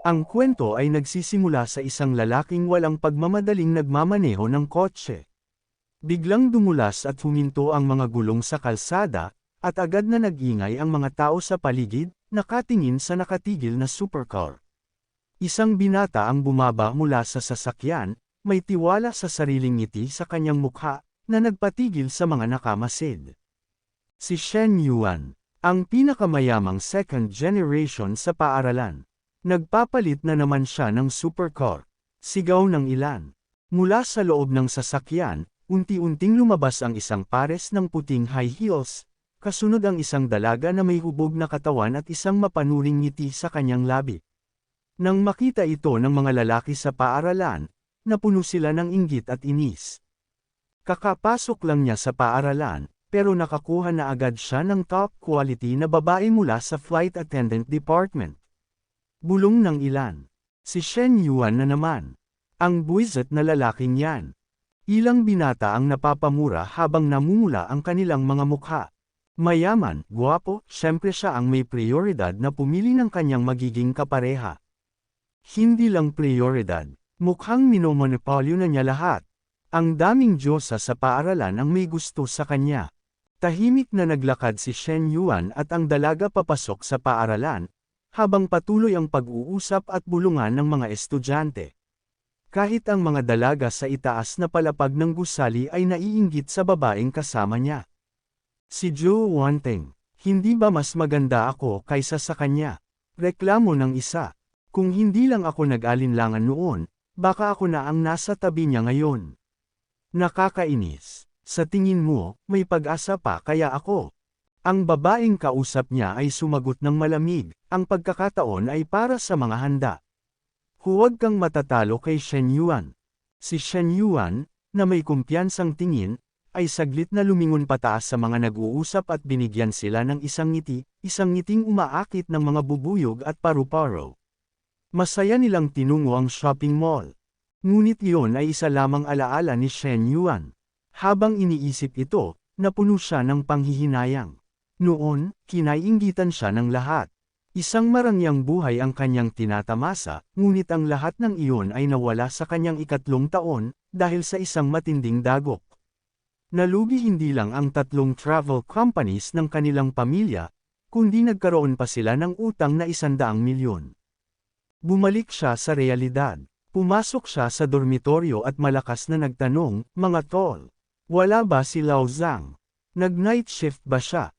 Ang kwento ay nagsisimula sa isang lalaking walang pagmamadaling nagmamaneho ng kotse. Biglang dumulas at huminto ang mga gulong sa kalsada, at agad na nag-ingay ang mga tao sa paligid, nakatingin sa nakatigil na supercar. Isang binata ang bumaba mula sa sasakyan, may tiwala sa sariling ngiti sa kanyang mukha, na nagpatigil sa mga nakamasid. Si Shen Yuan, ang pinakamayamang second generation sa paaralan. Nagpapalit na naman siya ng supercar. Sigaw ng ilan. Mula sa loob ng sasakyan, unti-unting lumabas ang isang pares ng puting high heels, kasunod ang isang dalaga na may hubog na katawan at isang mapanuring ngiti sa kanyang labi. Nang makita ito ng mga lalaki sa paaralan, napuno sila ng inggit at inis. Kakapasok lang niya sa paaralan, pero nakakuha na agad siya ng top quality na babae mula sa flight attendant department. Bulong ng ilan. Si Shen Yuan na naman. Ang buwizat na lalaking yan. Ilang binata ang napapamura habang namumula ang kanilang mga mukha. Mayaman, guwapo, siyempre siya ang may prioridad na pumili ng kanyang magiging kapareha. Hindi lang prioridad, mukhang minomonopolyo na niya lahat. Ang daming Diyosa sa paaralan ang may gusto sa kanya. Tahimik na naglakad si Shen Yuan at ang dalaga papasok sa paaralan, habang patuloy ang pag-uusap at bulungan ng mga estudyante. Kahit ang mga dalaga sa itaas na palapag ng gusali ay naiinggit sa babaeng kasama niya. Si Zhou Wanteng, hindi ba mas maganda ako kaysa sa kanya? Reklamo ng isa. Kung hindi lang ako nag-alinlangan noon, baka ako na ang nasa tabi niya ngayon. Nakakainis. Sa tingin mo, may pag-asa pa kaya ako. Ang babaeng kausap niya ay sumagot ng malamig, ang pagkakataon ay para sa mga handa. Huwag kang matatalo kay Shen Yuan. Si Shen Yuan, na may kumpiyansang tingin, ay saglit na lumingon pataas sa mga nag-uusap at binigyan sila ng isang ngiti, isang ngiting umaakit ng mga bubuyog at paru-paro. Masaya nilang tinungo ang shopping mall. Ngunit iyon ay isa lamang alaala ni Shen Yuan. Habang iniisip ito, napuno siya ng panghihinayang. Noon, kinainggitan siya ng lahat. Isang marangyang buhay ang kanyang tinatamasa, ngunit ang lahat ng iyon ay nawala sa kanyang ikatlong taon, dahil sa isang matinding dagok. Nalugi hindi lang ang tatlong travel companies ng kanilang pamilya, kundi nagkaroon pa sila ng utang na isandaang milyon. Bumalik siya sa realidad. Pumasok siya sa dormitoryo at malakas na nagtanong, mga tol, wala ba si Lao Zhang? Nag-night shift ba siya?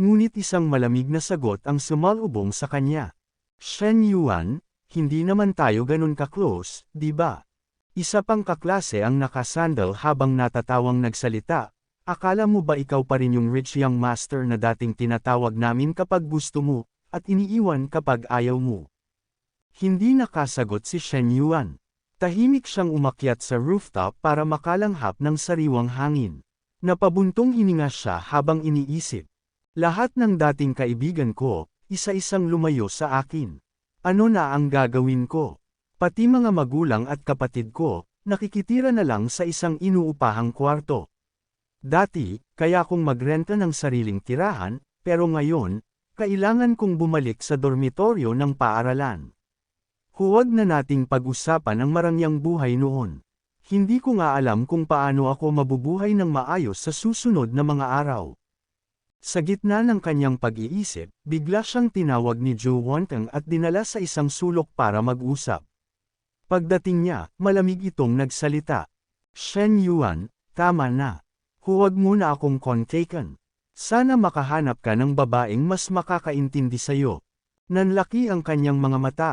Ngunit isang malamig na sagot ang sumalubong sa kanya. Shen Yuan, hindi naman tayo ganun ka-close, di ba? Isa pang kaklase ang nakasandal habang natatawang nagsalita. Akala mo ba ikaw pa rin yung rich young master na dating tinatawag namin kapag gusto mo, at iniiwan kapag ayaw mo? Hindi nakasagot si Shen Yuan. Tahimik siyang umakyat sa rooftop para makalanghap ng sariwang hangin. Napabuntong hininga siya habang iniisip. Lahat ng dating kaibigan ko, isa-isang lumayo sa akin. Ano na ang gagawin ko? Pati mga magulang at kapatid ko, nakikitira na lang sa isang inuupahang kwarto. Dati, kaya kong magrenta ng sariling tirahan, pero ngayon, kailangan kong bumalik sa dormitoryo ng paaralan. Huwag na nating pag-usapan ang marangyang buhay noon. Hindi ko nga alam kung paano ako mabubuhay ng maayos sa susunod na mga araw. Sa gitna ng kanyang pag-iisip, bigla siyang tinawag ni Joe Wantang at dinala sa isang sulok para mag-usap. Pagdating niya, malamig itong nagsalita. Shen Yuan, tama na. Huwag mo na akong kontaken. Sana makahanap ka ng babaeng mas makakaintindi sa'yo. Nanlaki ang kanyang mga mata.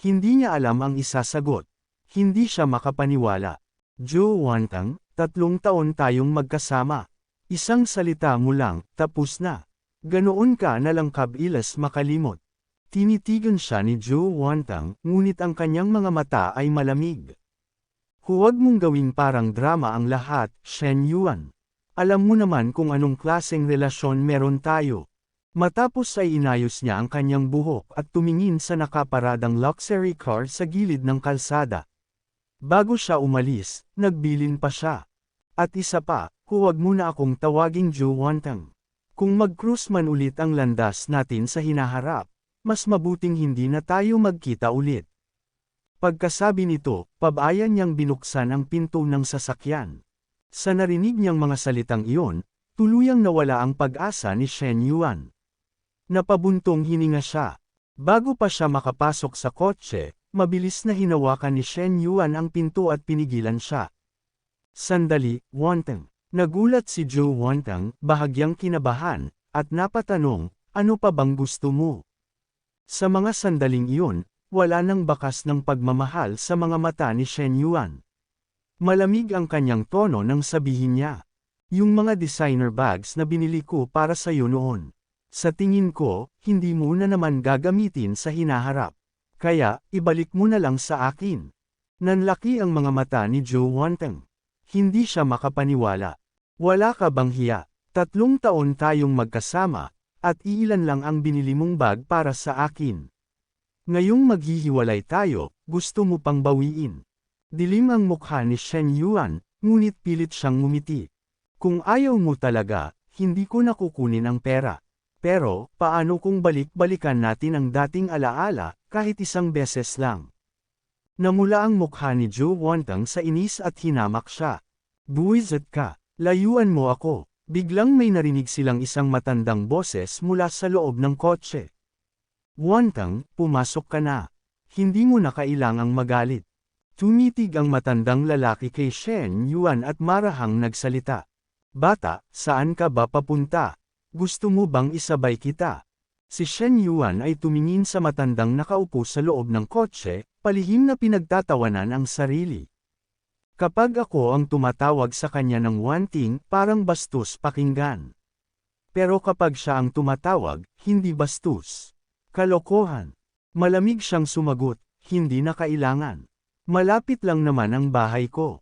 Hindi niya alam ang isasagot. Hindi siya makapaniwala. Joe Wantang, tatlong taon tayong magkasama. Isang salita mo lang, tapos na. Ganoon ka na lang kabilas makalimot. Tinitigan siya ni Joe Wantang, ngunit ang kanyang mga mata ay malamig. Huwag mong gawing parang drama ang lahat, Shen Yuan. Alam mo naman kung anong klaseng relasyon meron tayo. Matapos ay inayos niya ang kanyang buhok at tumingin sa nakaparadang luxury car sa gilid ng kalsada. Bago siya umalis, nagbilin pa siya. At isa pa, huwag mo na akong tawaging Joe Wantang. Kung mag-cruise man ulit ang landas natin sa hinaharap, mas mabuting hindi na tayo magkita ulit. Pagkasabi nito, pabayan niyang binuksan ang pinto ng sasakyan. Sa narinig niyang mga salitang iyon, tuluyang nawala ang pag-asa ni Shen Yuan. Napabuntong hininga siya. Bago pa siya makapasok sa kotse, mabilis na hinawakan ni Shen Yuan ang pinto at pinigilan siya. Sandali, Wanteng. Nagulat si Zhou Wanteng, bahagyang kinabahan, at napatanong, ano pa bang gusto mo? Sa mga sandaling iyon, wala nang bakas ng pagmamahal sa mga mata ni Shen Yuan. Malamig ang kanyang tono nang sabihin niya. Yung mga designer bags na binili ko para sa iyo noon. Sa tingin ko, hindi mo na naman gagamitin sa hinaharap. Kaya, ibalik mo na lang sa akin. Nanlaki ang mga mata ni Joe Wanteng. Hindi siya makapaniwala. Wala ka bang hiya? Tatlong taon tayong magkasama, at iilan lang ang binili mong bag para sa akin. Ngayong maghihiwalay tayo, gusto mo pang bawiin. Dilim ang mukha ni Shen Yuan, ngunit pilit siyang ngumiti. Kung ayaw mo talaga, hindi ko nakukunin ang pera. Pero, paano kung balik-balikan natin ang dating alaala, kahit isang beses lang? Namula ang mukha ni Joe Wantang sa inis at hinamak siya. Buwizat ka, layuan mo ako. Biglang may narinig silang isang matandang boses mula sa loob ng kotse. Wantang, pumasok ka na. Hindi mo na kailangang magalit. Tumitig ang matandang lalaki kay Shen Yuan at marahang nagsalita. Bata, saan ka ba papunta? Gusto mo bang isabay kita? Si Shen Yuan ay tumingin sa matandang nakaupo sa loob ng kotse, palihim na pinagtatawanan ang sarili. Kapag ako ang tumatawag sa kanya ng wanting, parang bastos pakinggan. Pero kapag siya ang tumatawag, hindi bastos. Kalokohan. Malamig siyang sumagot, hindi na kailangan. Malapit lang naman ang bahay ko.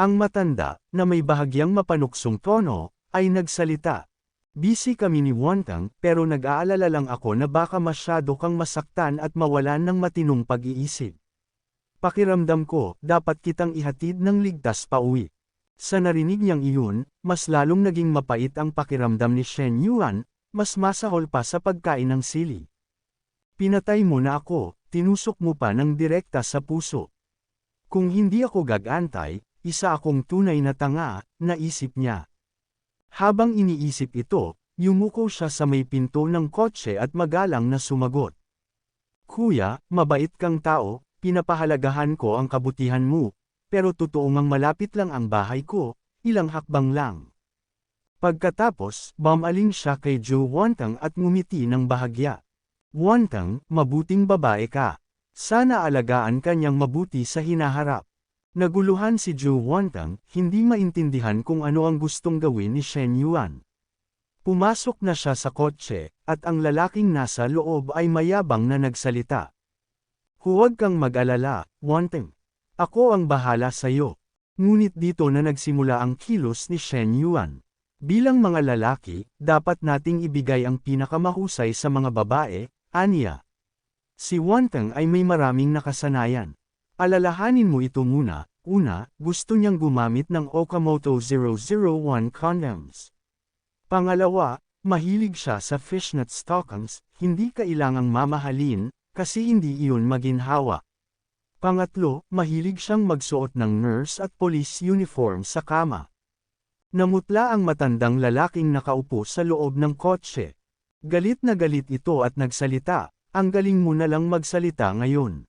Ang matanda, na may bahagyang mapanuksong tono, ay nagsalita. Busy kami ni Wantang, pero nag-aalala lang ako na baka masyado kang masaktan at mawalan ng matinong pag-iisip. Pakiramdam ko, dapat kitang ihatid ng ligtas pa uwi. Sa narinig niyang iyon, mas lalong naging mapait ang pakiramdam ni Shen Yuan, mas masahol pa sa pagkain ng sili. Pinatay mo na ako, tinusok mo pa ng direkta sa puso. Kung hindi ako gagantay, isa akong tunay na tanga, naisip niya. Habang iniisip ito, yumuko siya sa may pinto ng kotse at magalang na sumagot. Kuya, mabait kang tao, pinapahalagahan ko ang kabutihan mo, pero totoo ngang malapit lang ang bahay ko, ilang hakbang lang. Pagkatapos, bumaling siya kay Joe Wantang at ngumiti ng bahagya. Wantang, mabuting babae ka. Sana alagaan kanyang mabuti sa hinaharap. Naguluhan si Zhou Wantang, hindi maintindihan kung ano ang gustong gawin ni Shen Yuan. Pumasok na siya sa kotse, at ang lalaking nasa loob ay mayabang na nagsalita. Huwag kang mag-alala, Wantang. Ako ang bahala sa iyo. Ngunit dito na nagsimula ang kilos ni Shen Yuan. Bilang mga lalaki, dapat nating ibigay ang pinakamahusay sa mga babae, Anya. Si Wantang ay may maraming nakasanayan. Alalahanin mo ito muna, una, gusto niyang gumamit ng Okamoto 001 condoms. Pangalawa, mahilig siya sa fishnet stockings, hindi kailangang mamahalin, kasi hindi iyon maginhawa. Pangatlo, mahilig siyang magsuot ng nurse at police uniform sa kama. Namutla ang matandang lalaking nakaupo sa loob ng kotse. Galit na galit ito at nagsalita, ang galing mo na lang magsalita ngayon.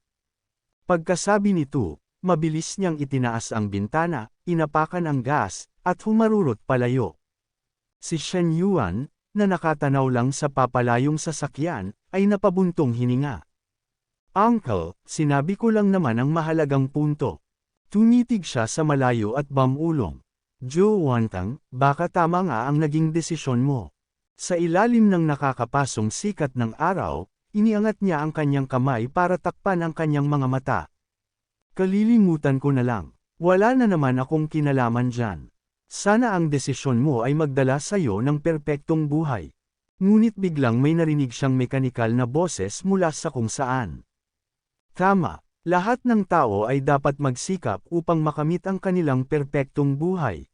Pagkasabi nito, mabilis niyang itinaas ang bintana, inapakan ang gas, at humarurot palayo. Si Shen Yuan, na nakatanaw lang sa papalayong sasakyan, ay napabuntong hininga. Uncle, sinabi ko lang naman ang mahalagang punto. Tumitig siya sa malayo at bamulong. Joe Wantang, baka tama nga ang naging desisyon mo. Sa ilalim ng nakakapasong sikat ng araw, Iniangat niya ang kanyang kamay para takpan ang kanyang mga mata. Kalilimutan ko na lang. Wala na naman akong kinalaman dyan. Sana ang desisyon mo ay magdala sa iyo ng perpektong buhay. Ngunit biglang may narinig siyang mekanikal na boses mula sa kung saan. Tama, lahat ng tao ay dapat magsikap upang makamit ang kanilang perpektong buhay.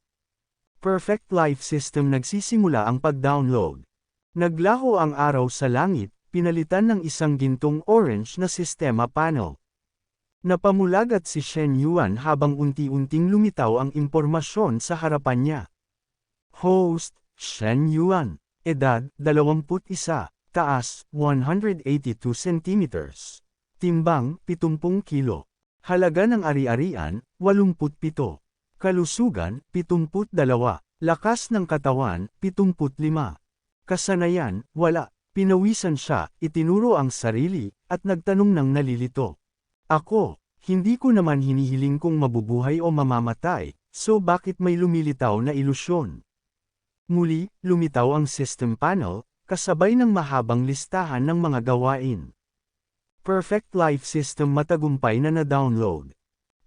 Perfect Life System nagsisimula ang pag-download. Naglaho ang araw sa langit, pinalitan ng isang gintong orange na sistema panel. Napamulagat si Shen Yuan habang unti-unting lumitaw ang impormasyon sa harapan niya. Host, Shen Yuan, edad, 21, taas, 182 centimeters. Timbang, 70 kilo. Halaga ng ari-arian, 87. Kalusugan, 72. Lakas ng katawan, 75. Kasanayan, wala. Pinawisan siya, itinuro ang sarili, at nagtanong ng nalilito. Ako, hindi ko naman hinihiling kung mabubuhay o mamamatay, so bakit may lumilitaw na ilusyon? Muli, lumitaw ang system panel, kasabay ng mahabang listahan ng mga gawain. Perfect Life System matagumpay na na-download.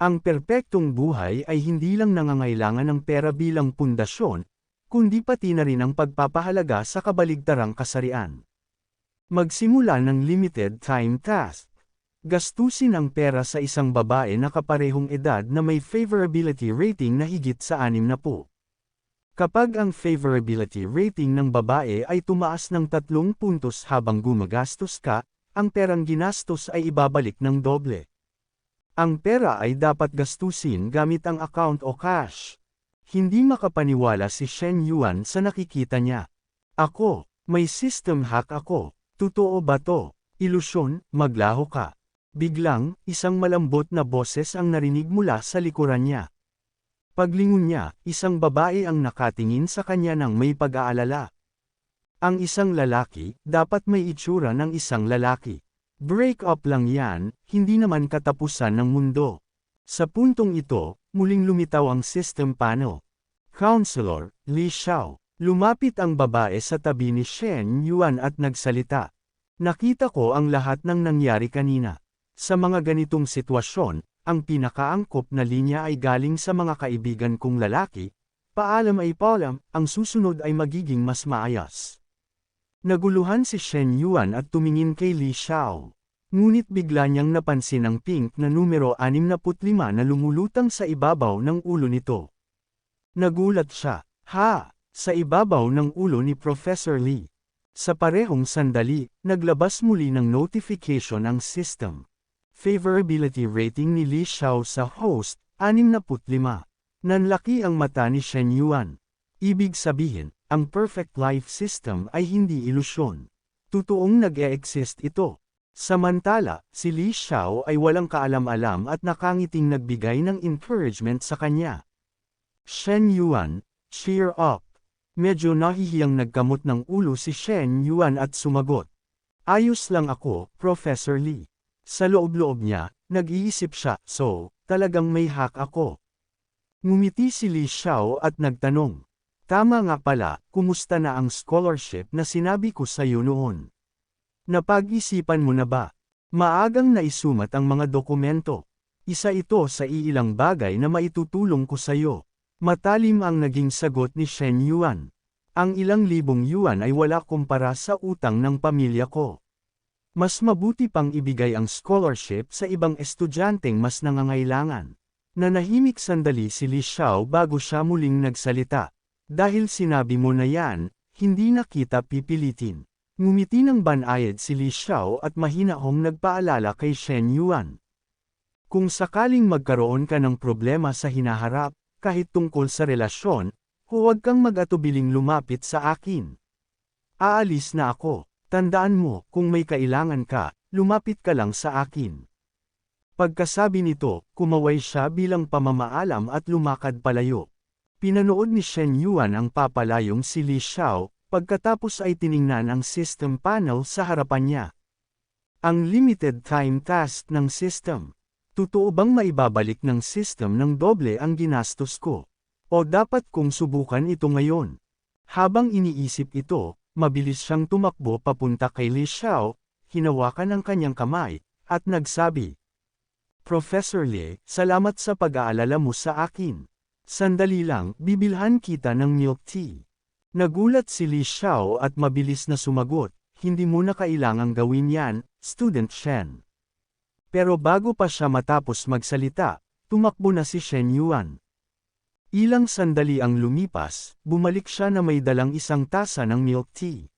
Ang perpektong buhay ay hindi lang nangangailangan ng pera bilang pundasyon, kundi pati na rin ang pagpapahalaga sa kabaligtarang kasarian. Magsimula ng limited time task. Gastusin ang pera sa isang babae na kaparehong edad na may favorability rating na higit sa 60. Kapag ang favorability rating ng babae ay tumaas ng tatlong puntos habang gumagastos ka, ang perang ginastos ay ibabalik ng doble. Ang pera ay dapat gastusin gamit ang account o cash. Hindi makapaniwala si Shen Yuan sa nakikita niya. Ako, may system hack ako. Totoo ba to? Ilusyon, maglaho ka. Biglang, isang malambot na boses ang narinig mula sa likuran niya. Paglingon niya, isang babae ang nakatingin sa kanya ng may pag-aalala. Ang isang lalaki, dapat may itsura ng isang lalaki. Break up lang yan, hindi naman katapusan ng mundo. Sa puntong ito, muling lumitaw ang system panel. Counselor, Li Xiao. Lumapit ang babae sa tabi ni Shen Yuan at nagsalita. Nakita ko ang lahat ng nangyari kanina. Sa mga ganitong sitwasyon, ang pinakaangkop na linya ay galing sa mga kaibigan kong lalaki, paalam ay paalam, ang susunod ay magiging mas maayos. Naguluhan si Shen Yuan at tumingin kay Li Xiao. Ngunit bigla niyang napansin ang pink na numero 65 na lumulutang sa ibabaw ng ulo nito. Nagulat siya, ha, sa ibabaw ng ulo ni Professor Lee. Sa parehong sandali, naglabas muli ng notification ang system. Favorability rating ni Li Xiao sa host, 65. Nanlaki ang mata ni Shen Yuan. Ibig sabihin, ang perfect life system ay hindi ilusyon. Totoong nag-e-exist ito. Samantala, si Li Xiao ay walang kaalam-alam at nakangiting nagbigay ng encouragement sa kanya. Shen Yuan, cheer up. Medyo nahihiyang nagkamot ng ulo si Shen Yuan at sumagot. Ayos lang ako, Professor Lee. Sa loob-loob niya, nag-iisip siya, so, talagang may hack ako. Ngumiti si Li Xiao at nagtanong. Tama nga pala, kumusta na ang scholarship na sinabi ko sa iyo noon? Napag-isipan mo na ba? Maagang naisumat ang mga dokumento. Isa ito sa iilang bagay na maitutulong ko sa iyo. Matalim ang naging sagot ni Shen Yuan. Ang ilang libong yuan ay wala kumpara sa utang ng pamilya ko. Mas mabuti pang ibigay ang scholarship sa ibang estudyanteng mas nangangailangan. Nanahimik sandali si Li Xiao bago siya muling nagsalita. Dahil sinabi mo na yan, hindi na kita pipilitin. Ngumiti ng banayad si Li Xiao at mahinahong nagpaalala kay Shen Yuan. Kung sakaling magkaroon ka ng problema sa hinaharap, kahit tungkol sa relasyon, huwag kang mag-atubiling lumapit sa akin. Aalis na ako. Tandaan mo, kung may kailangan ka, lumapit ka lang sa akin. Pagkasabi nito, kumaway siya bilang pamamaalam at lumakad palayo. Pinanood ni Shen Yuan ang papalayong si Li Xiao, pagkatapos ay tiningnan ang system panel sa harapan niya. Ang limited time task ng system. Totoo bang maibabalik ng system ng doble ang ginastos ko? O dapat kong subukan ito ngayon? Habang iniisip ito, Mabilis siyang tumakbo papunta kay Li Xiao, hinawakan ang kanyang kamay, at nagsabi. Professor Li, salamat sa pag-aalala mo sa akin. Sandali lang, bibilhan kita ng milk tea. Nagulat si Li Xiao at mabilis na sumagot, hindi mo na kailangang gawin yan, Student Shen. Pero bago pa siya matapos magsalita, tumakbo na si Shen Yuan. Ilang sandali ang lumipas, bumalik siya na may dalang isang tasa ng milk tea.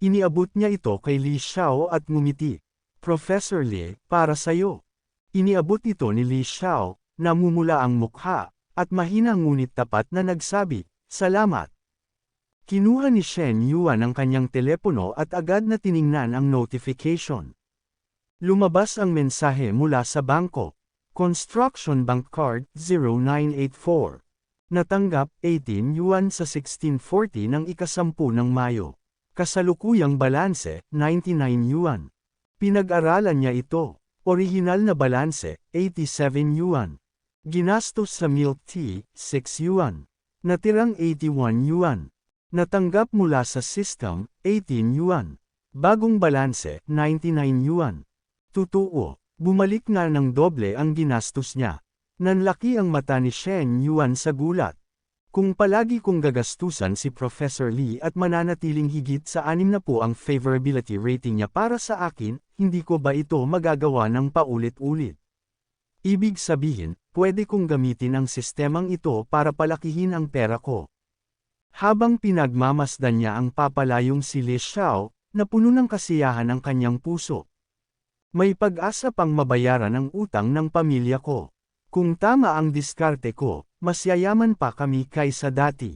Iniabot niya ito kay Li Xiao at ngumiti. Professor Li, para sa'yo. Iniabot ito ni Li Xiao, namumula ang mukha, at mahina ngunit tapat na nagsabi, Salamat. Kinuha ni Shen Yuan ang kanyang telepono at agad na tiningnan ang notification. Lumabas ang mensahe mula sa bangko. Construction Bank Card 0984. Natanggap 18 yuan sa 1640 ng ikasampu ng Mayo. Kasalukuyang balanse 99 yuan. Pinag-aralan niya ito. Orihinal na balanse 87 yuan. Ginastos sa milk tea 6 yuan. Natirang 81 yuan. Natanggap mula sa system 18 yuan. Bagong balanse 99 yuan. Totoo, bumalik nga ng doble ang ginastos niya. Nanlaki ang mata ni Shen Yuan sa gulat. Kung palagi kong gagastusan si Professor Lee at mananatiling higit sa anim na po ang favorability rating niya para sa akin, hindi ko ba ito magagawa ng paulit-ulit? Ibig sabihin, pwede kong gamitin ang sistemang ito para palakihin ang pera ko. Habang pinagmamasdan niya ang papalayong si Li Xiao, na puno ng kasiyahan ang kanyang puso. May pag-asa pang mabayaran ang utang ng pamilya ko. Kung tama ang diskarte ko, mas yayaman pa kami kaysa dati.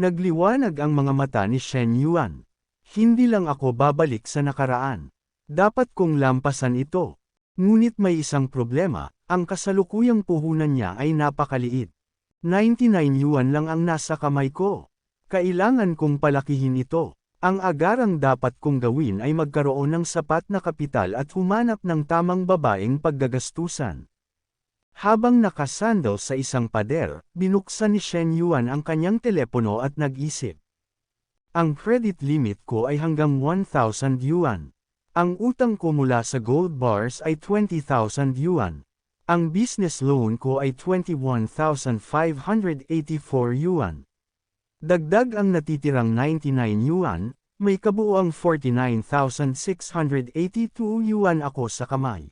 Nagliwanag ang mga mata ni Shen Yuan. Hindi lang ako babalik sa nakaraan. Dapat kong lampasan ito. Ngunit may isang problema, ang kasalukuyang puhunan niya ay napakaliit. 99 yuan lang ang nasa kamay ko. Kailangan kong palakihin ito. Ang agarang dapat kong gawin ay magkaroon ng sapat na kapital at humanap ng tamang babaeng paggagastusan. Habang nakasandal sa isang pader, binuksan ni Shen Yuan ang kanyang telepono at nag-isip. Ang credit limit ko ay hanggang 1,000 yuan. Ang utang ko mula sa gold bars ay 20,000 yuan. Ang business loan ko ay 21,584 yuan. Dagdag ang natitirang 99 yuan, may kabuuang 49,682 yuan ako sa kamay.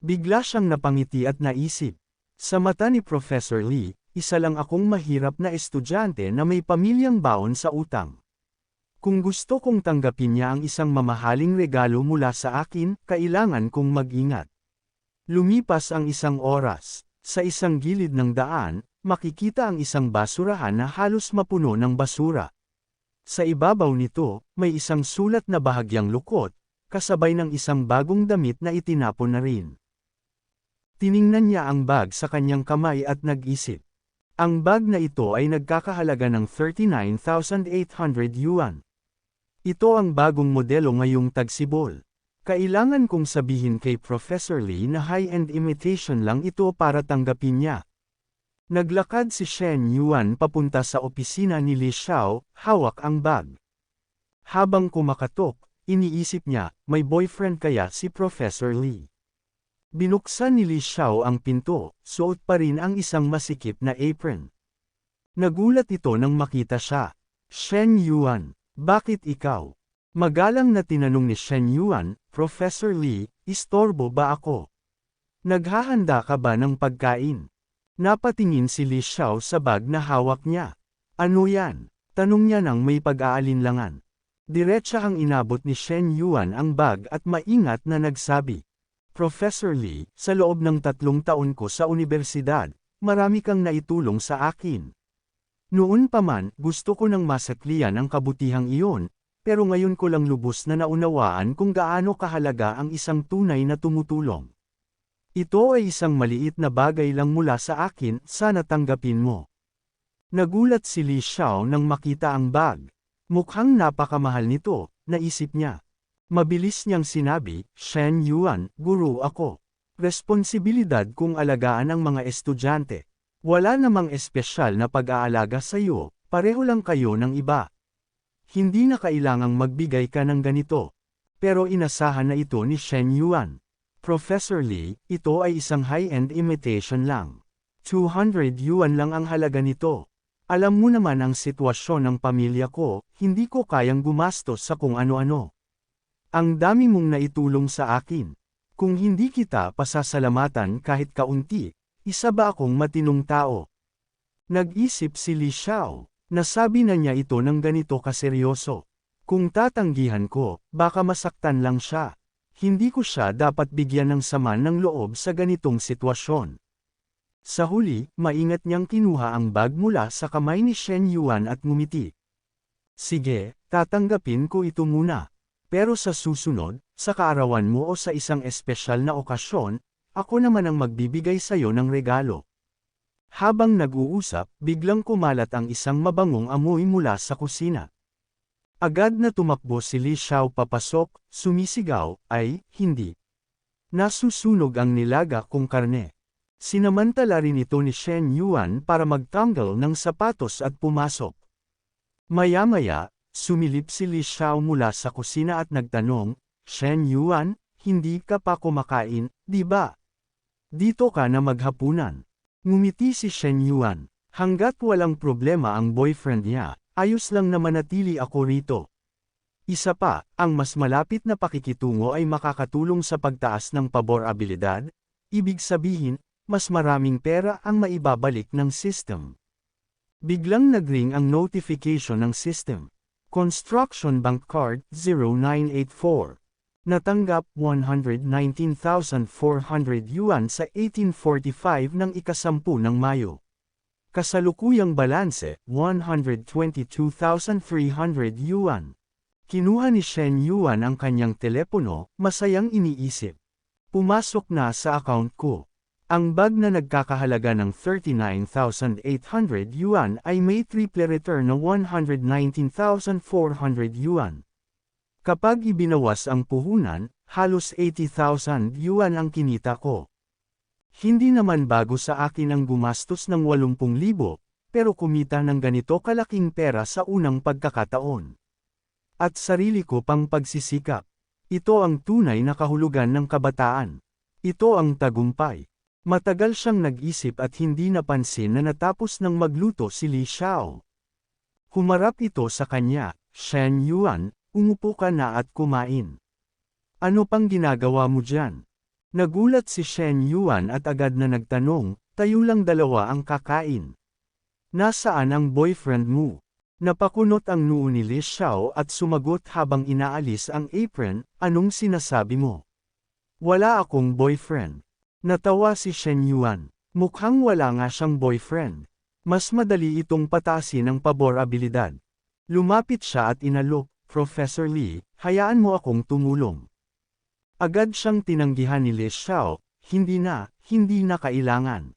Bigla siyang napangiti at naisip. Sa mata ni Professor Lee, isa lang akong mahirap na estudyante na may pamilyang baon sa utang. Kung gusto kong tanggapin niya ang isang mamahaling regalo mula sa akin, kailangan kong mag-ingat. Lumipas ang isang oras. Sa isang gilid ng daan, makikita ang isang basurahan na halos mapuno ng basura. Sa ibabaw nito, may isang sulat na bahagyang lukot, kasabay ng isang bagong damit na itinapon na rin. Tiningnan niya ang bag sa kanyang kamay at nag-isip. Ang bag na ito ay nagkakahalaga ng 39,800 yuan. Ito ang bagong modelo ngayong tagsibol. Kailangan kong sabihin kay Professor Lee na high-end imitation lang ito para tanggapin niya. Naglakad si Shen Yuan papunta sa opisina ni Li Xiao, hawak ang bag. Habang kumakatok, iniisip niya, may boyfriend kaya si Professor Lee. Binuksan ni Li Xiao ang pinto, suot pa rin ang isang masikip na apron. Nagulat ito nang makita siya. Shen Yuan, bakit ikaw? Magalang na tinanong ni Shen Yuan, Professor Lee, istorbo ba ako? Naghahanda ka ba ng pagkain? Napatingin si Li Xiao sa bag na hawak niya. Ano yan? Tanong niya nang may pag-aalinlangan. Diretsa ang inabot ni Shen Yuan ang bag at maingat na nagsabi. Professor Lee, sa loob ng tatlong taon ko sa universidad, marami kang naitulong sa akin. Noon pa man, gusto ko nang masaklian ang kabutihang iyon, pero ngayon ko lang lubos na naunawaan kung gaano kahalaga ang isang tunay na tumutulong. Ito ay isang maliit na bagay lang mula sa akin, sana tanggapin mo. Nagulat si Li Xiao nang makita ang bag. Mukhang napakamahal nito, naisip niya. Mabilis niyang sinabi, Shen Yuan, guru ako. Responsibilidad kung alagaan ang mga estudyante. Wala namang espesyal na pag-aalaga sa iyo, pareho lang kayo ng iba. Hindi na kailangang magbigay ka ng ganito. Pero inasahan na ito ni Shen Yuan. Professor Lee, ito ay isang high-end imitation lang. 200 yuan lang ang halaga nito. Alam mo naman ang sitwasyon ng pamilya ko, hindi ko kayang gumastos sa kung ano-ano. Ang dami mong naitulong sa akin. Kung hindi kita pasasalamatan kahit kaunti, isa ba akong matinong tao? Nag-isip si Li Xiao. Nasabi na niya ito ng ganito kaseryoso. Kung tatanggihan ko, baka masaktan lang siya. Hindi ko siya dapat bigyan ng sama ng loob sa ganitong sitwasyon. Sa huli, maingat niyang kinuha ang bag mula sa kamay ni Shen Yuan at ngumiti. Sige, tatanggapin ko ito muna. Pero sa susunod, sa kaarawan mo o sa isang espesyal na okasyon, ako naman ang magbibigay sa iyo ng regalo. Habang nag-uusap, biglang kumalat ang isang mabangong amoy mula sa kusina. Agad na tumakbo si Li Xiao papasok, sumisigaw, ay, hindi. Nasusunog ang nilaga kong karne. Sinamantala rin ito ni Shen Yuan para magtanggal ng sapatos at pumasok. Maya-maya, sumilip si Li Xiao mula sa kusina at nagtanong, Shen Yuan, hindi ka pa kumakain, di ba? Dito ka na maghapunan. Ngumiti si Shen Yuan. Hanggat walang problema ang boyfriend niya, Ayos lang na manatili ako rito. Isa pa, ang mas malapit na pakikitungo ay makakatulong sa pagtaas ng pabor abilidad, ibig sabihin, mas maraming pera ang maibabalik ng system. Biglang nagring ang notification ng system. Construction Bank Card 0984. Natanggap 119,400 yuan sa 1845 ng ikasampu ng Mayo. Kasalukuyang balanse, 122,300 yuan. Kinuha ni Shen Yuan ang kanyang telepono, masayang iniisip. Pumasok na sa account ko. Ang bag na nagkakahalaga ng 39,800 yuan ay may triple return na 119,400 yuan. Kapag ibinawas ang puhunan, halos 80,000 yuan ang kinita ko. Hindi naman bago sa akin ang gumastos ng 80,000, pero kumita ng ganito kalaking pera sa unang pagkakataon. At sarili ko pang pagsisikap. Ito ang tunay na kahulugan ng kabataan. Ito ang tagumpay. Matagal siyang nag-isip at hindi napansin na natapos ng magluto si Li Xiao. Humarap ito sa kanya, Shen Yuan, umupo ka na at kumain. Ano pang ginagawa mo dyan? Nagulat si Shen Yuan at agad na nagtanong, tayo lang dalawa ang kakain. Nasaan ang boyfriend mo? Napakunot ang noo ni Li Xiao at sumagot habang inaalis ang apron, anong sinasabi mo? Wala akong boyfriend. Natawa si Shen Yuan. Mukhang wala nga siyang boyfriend. Mas madali itong patasin ng pabor abilidad. Lumapit siya at inalok, Professor Lee, hayaan mo akong tumulong. Agad siyang tinanggihan ni Li Xiao, hindi na, hindi na kailangan.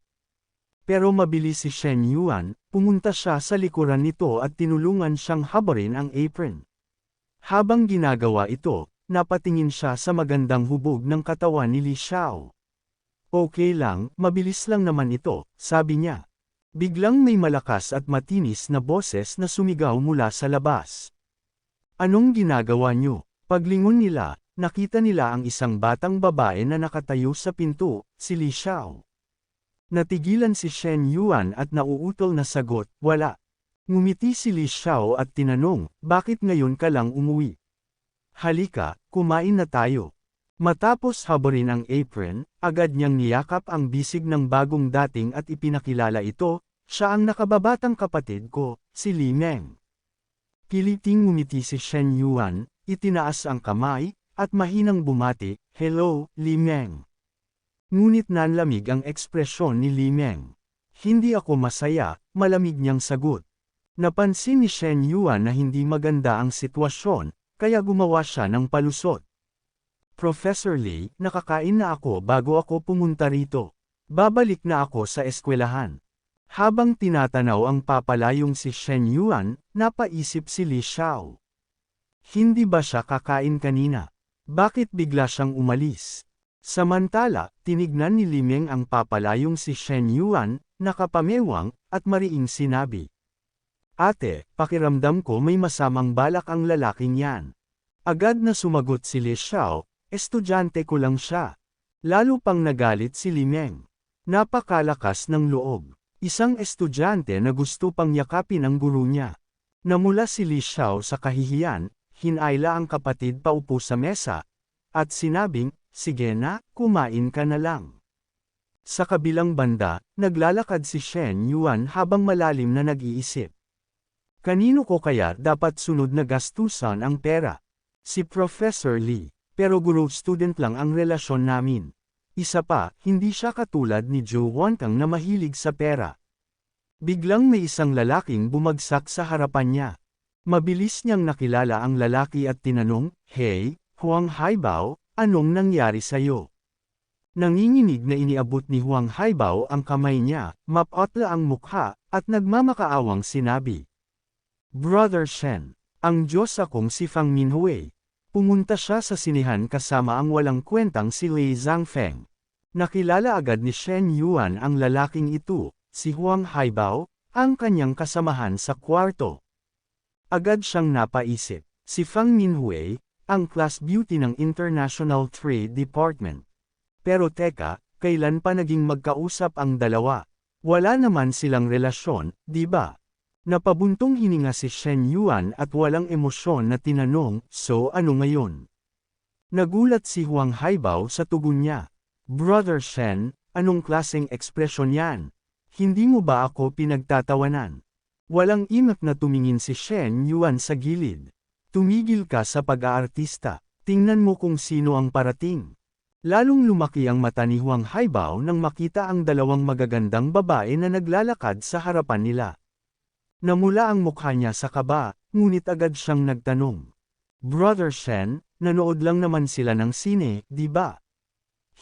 Pero mabilis si Shen Yuan, pumunta siya sa likuran nito at tinulungan siyang habarin ang apron. Habang ginagawa ito, napatingin siya sa magandang hubog ng katawan ni Li Xiao. Okay lang, mabilis lang naman ito, sabi niya. Biglang may malakas at matinis na boses na sumigaw mula sa labas. Anong ginagawa niyo? Paglingon nila, Nakita nila ang isang batang babae na nakatayo sa pinto, si Li Xiao. Natigilan si Shen Yuan at nauutol na sagot, wala. Ngumiti si Li Xiao at tinanong, bakit ngayon ka lang umuwi? Halika, kumain na tayo. Matapos haborin ang apron, agad niyang niyakap ang bisig ng bagong dating at ipinakilala ito, siya ang nakababatang kapatid ko, si Li Meng. Kiliting ngumiti si Shen Yuan, itinaas ang kamay, at mahinang bumati, Hello, Li Meng. Ngunit nanlamig ang ekspresyon ni Li Meng. Hindi ako masaya, malamig niyang sagot. Napansin ni Shen Yuan na hindi maganda ang sitwasyon, kaya gumawa siya ng palusot. Professor Lee, nakakain na ako bago ako pumunta rito. Babalik na ako sa eskwelahan. Habang tinatanaw ang papalayong si Shen Yuan, napaisip si Li Xiao. Hindi ba siya kakain kanina? Bakit bigla siyang umalis? Samantala, tinignan ni Limeng ang papalayong si Shen Yuan, nakapamewang, at mariing sinabi. Ate, pakiramdam ko may masamang balak ang lalaking yan. Agad na sumagot si Li Xiao, estudyante ko lang siya. Lalo pang nagalit si Limeng. Napakalakas ng loob. Isang estudyante na gusto pang yakapin ang guru niya. Namula si Li Xiao sa kahihiyan, hinayla ang kapatid paupo sa mesa, at sinabing, sige na, kumain ka na lang. Sa kabilang banda, naglalakad si Shen Yuan habang malalim na nag-iisip. Kanino ko kaya dapat sunod na gastusan ang pera? Si Professor Lee. Pero guro-student lang ang relasyon namin. Isa pa, hindi siya katulad ni Joe Wonkang na mahilig sa pera. Biglang may isang lalaking bumagsak sa harapan niya. Mabilis niyang nakilala ang lalaki at tinanong, Hey, Huang Haibao, anong nangyari sa'yo? Nanginginig na iniabot ni Huang Haibao ang kamay niya, mapotla ang mukha, at nagmamakaawang sinabi. Brother Shen, ang Diyos akong si Fang Minhui. Pumunta siya sa sinihan kasama ang walang kwentang si Lei Zhangfeng. Nakilala agad ni Shen Yuan ang lalaking ito, si Huang Haibao, ang kanyang kasamahan sa kwarto. Agad siyang napaisip, si Fang Minhui, ang class beauty ng International Trade Department. Pero teka, kailan pa naging magkausap ang dalawa? Wala naman silang relasyon, di ba? Napabuntong hininga si Shen Yuan at walang emosyon na tinanong, so ano ngayon? Nagulat si Huang Haibao sa tugon niya. Brother Shen, anong klaseng ekspresyon yan? Hindi mo ba ako pinagtatawanan? Walang imak na tumingin si Shen Yuan sa gilid. Tumigil ka sa pag-aartista. Tingnan mo kung sino ang parating. Lalong lumaki ang mata ni Huang Haibao nang makita ang dalawang magagandang babae na naglalakad sa harapan nila. Namula ang mukha niya sa kaba, ngunit agad siyang nagtanong. Brother Shen, nanood lang naman sila ng sine, di ba?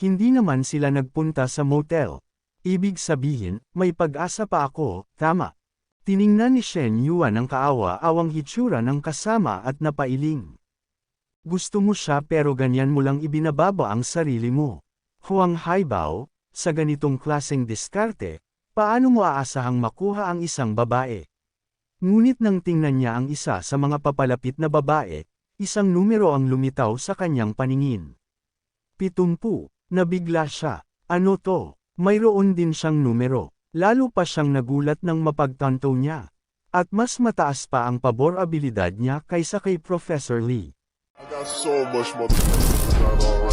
Hindi naman sila nagpunta sa motel. Ibig sabihin, may pag-asa pa ako, tama. Tiningnan ni Shen Yuan ang kaawa-awang hitsura ng kasama at napailing. Gusto mo siya pero ganyan mo lang ibinababa ang sarili mo. Huang Haibao, sa ganitong klaseng diskarte, paano mo aasahang makuha ang isang babae? Ngunit nang tingnan niya ang isa sa mga papalapit na babae, isang numero ang lumitaw sa kanyang paningin. Pitumpu, nabigla siya. Ano to? Mayroon din siyang numero. Lalo pa siyang nagulat nang mapagtanto niya. At mas mataas pa ang pabor abilidad niya kaysa kay Professor Lee. I got so much motherfucking